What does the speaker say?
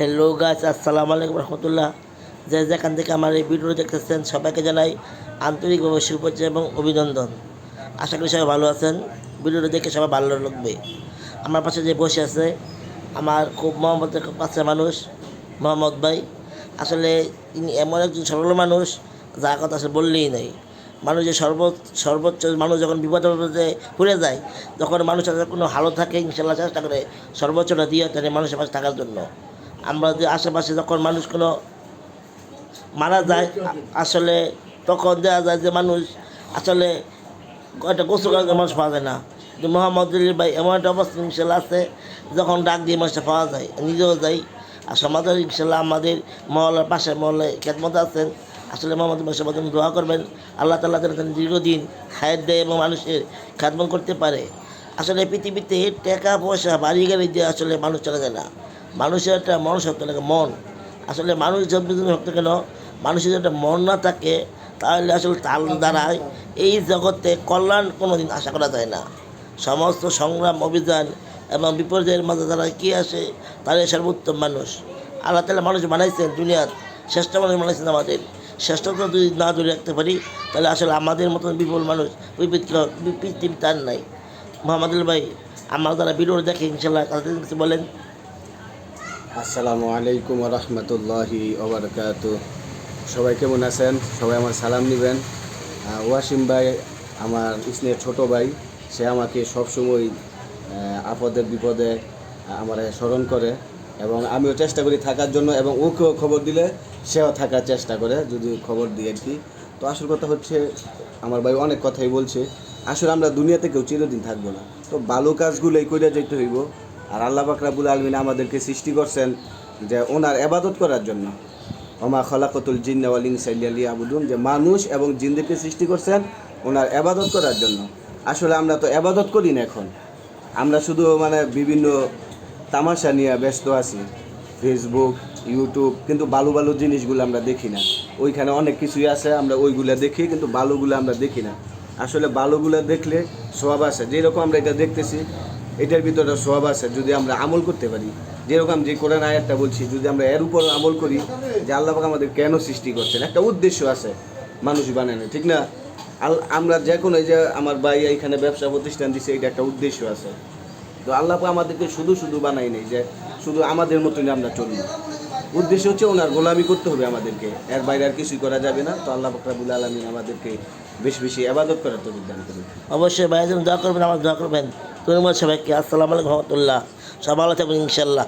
Hello গাছ আসসালামু আলাইকুম রহমতুল্লাহ যে যেখান থেকে আমার এই ভিডিও দেখতেছেন, সবাইকে জানাই আন্তরিকভাবে শুভেচ্ছা এবং অভিনন্দন। আশা করি সবাই ভালো আছেন। ভিডিওটা দেখে সবাই ভালো লাগবে। আমার পাশে যে বসে আছে, আমার খুব মহম্মতের কাছে মানুষ, মোহাম্মদ ভাই। আসলে তিনি এমন একজন সরল মানুষ, যার কথা আসলে বললেই নেই। মানুষ যে সর্ব সর্বোচ্চ মানুষ যখন বিপদে বিপদে পড়ে যায় তখন মানুষ তাদের কোনো হালত থাকে ইনশাল্লাহ চেষ্টা করে সর্বোচ্চটা দিয়ে তাদের মানুষের পাশে থাকার জন্য। আমরা যে আশেপাশে যখন মানুষ কোনো মারা যায়, আসলে তখন দেখা যায় যে মানুষ আসলে একটা গোসল মানুষ পাওয়া যায় না। কিন্তু মোহাম্মদ ভাই এমন একটা অবস্থা ইনশাল্লাহ আছে, যখন ডাক দিয়ে মানুষটা পাওয়া যায়, নিজেও যাই। আর সমাজের ইনশাল্লাহ আমাদের মহল্লার পাশে মহলে খেদমত আছেন। আসলে মোহাম্মদ সবার জন্য দোয়া করবেন। আল্লাহ তাল্লাহ যেন দীর্ঘদিন হায়াত দেয় এবং মানুষের খেদমত করতে পারে। আসলে পৃথিবীতে টাকা পয়সা বাড়ি গাড়ি দিয়ে আসলে মানুষ চলে যায় না। মানুষের একটা মনুষ্যত্ব লাগে, মন। আসলে মানুষ যতদিন হোক না কেন, মানুষের একটা মন না থাকে, তাহলে আসলে তার দ্বারাই এই জগতে কল্যাণ কোনো দিন আশা করা যায় না। সমস্ত সংগ্রাম, অভিযান এবং বিপর্যয়ের মাঝে যারা কী আসে, তারাই সর্বোত্তম মানুষ। আল্লাহ তালা মানুষ বানাইছেন দুনিয়ার শ্রেষ্ঠ মানুষ বানাইছেন আমাদের। শ্রেষ্ঠতা যদি না ধরে রাখতে পারি, তাহলে আসলে আমাদের মতন বিপুল মানুষ ওই তার নাই। মোহাম্মদুল ভাই, আমার যারা ভিডিও দেখে ইনশাল্লাহ বলেন আসসালামু আলাইকুম রহমতুল্লাহি ওবরকাত সবাই কেমন আছেন? সবাই আমার সালাম নেবেন। ওয়াসিম ভাই, আমার স্নেহের ছোট ভাই, সে আমাকে সবসময় আপদে বিপদে আমার স্মরণ করে এবং আমিও চেষ্টা করি থাকার জন্য এবং ওকেও খবর দিলে সেও থাকার চেষ্টা করে যদি খবর দিই আর কি। তো আসল কথা হচ্ছে, আমার ভাই অনেক কথাই বলছে, আসলে আমরা দুনিয়াতে কেউ চিরদিন থাকব না। তো ভালো কাজগুলোই করে যেতে হইব। আর আল্লাহ বাকরাবুল আলমিন আমাদেরকে সৃষ্টি করছেন যে ওনার এবাদত করার জন্য। ওমা খলাকতুল জিন্নাওয়ালিং সাইয়ালি আবুদুন যে মানুষ এবং জিন্দেরকে সৃষ্টি করছেন ওনার এবাদত করার জন্য। আসলে আমরা তো এবাদত করি না এখন। আমরা শুধু মানে বিভিন্ন তামাশা নিয়ে ব্যস্ত আছি। ফেসবুক ইউটিউব কিন্তু ভালো ভালো জিনিসগুলো আমরা দেখি না। ওইখানে অনেক কিছুই আছে, আমরা ওইগুলো দেখি, কিন্তু ভালোগুলো আমরা দেখি না। আসলে ভালোগুলো দেখলে সব আছে। যেরকম আমরা এটা দেখতেছি এটার ভিতরে একটা সব আছে, যদি আমরা আমল করতে পারি। যেরকম যে কোরআন আয়াতটা বলছি, যদি আমরা এর উপর আমল করি, যে আল্লাহ পাক আমাদের কেন সৃষ্টি করছেন? একটা উদ্দেশ্য আছে, মানুষ বানানো ঠিক না? আল- আমরা যে কোনো যে আমার ভাই এখানে ব্যবসা প্রতিষ্ঠান দিছে, এটা একটা উদ্দেশ্য আছে। তো আল্লাহ পাক আমাদেরকে শুধু শুধু বানাই নেই যে, শুধু আমাদের মতনই আমরা চলি। উদ্দেশ্য হচ্ছে ওনার গোলামি করতে হবে আমাদেরকে। এর বাইরে আর কিছুই করা যাবে না। তো আল্লাহ ফকরাবুল আলমিন আমাদেরকে বেশি বেশি আবাদত করার তো দান করুন। অবশ্যই জন্য দোয়া করবেন, আমার দোয়া করবেন। তুমি সবাইকে আসসালামু আলাইকুম রহমতুল্লাহ। সব ভালো থাকবেন ইনশাল্লাহ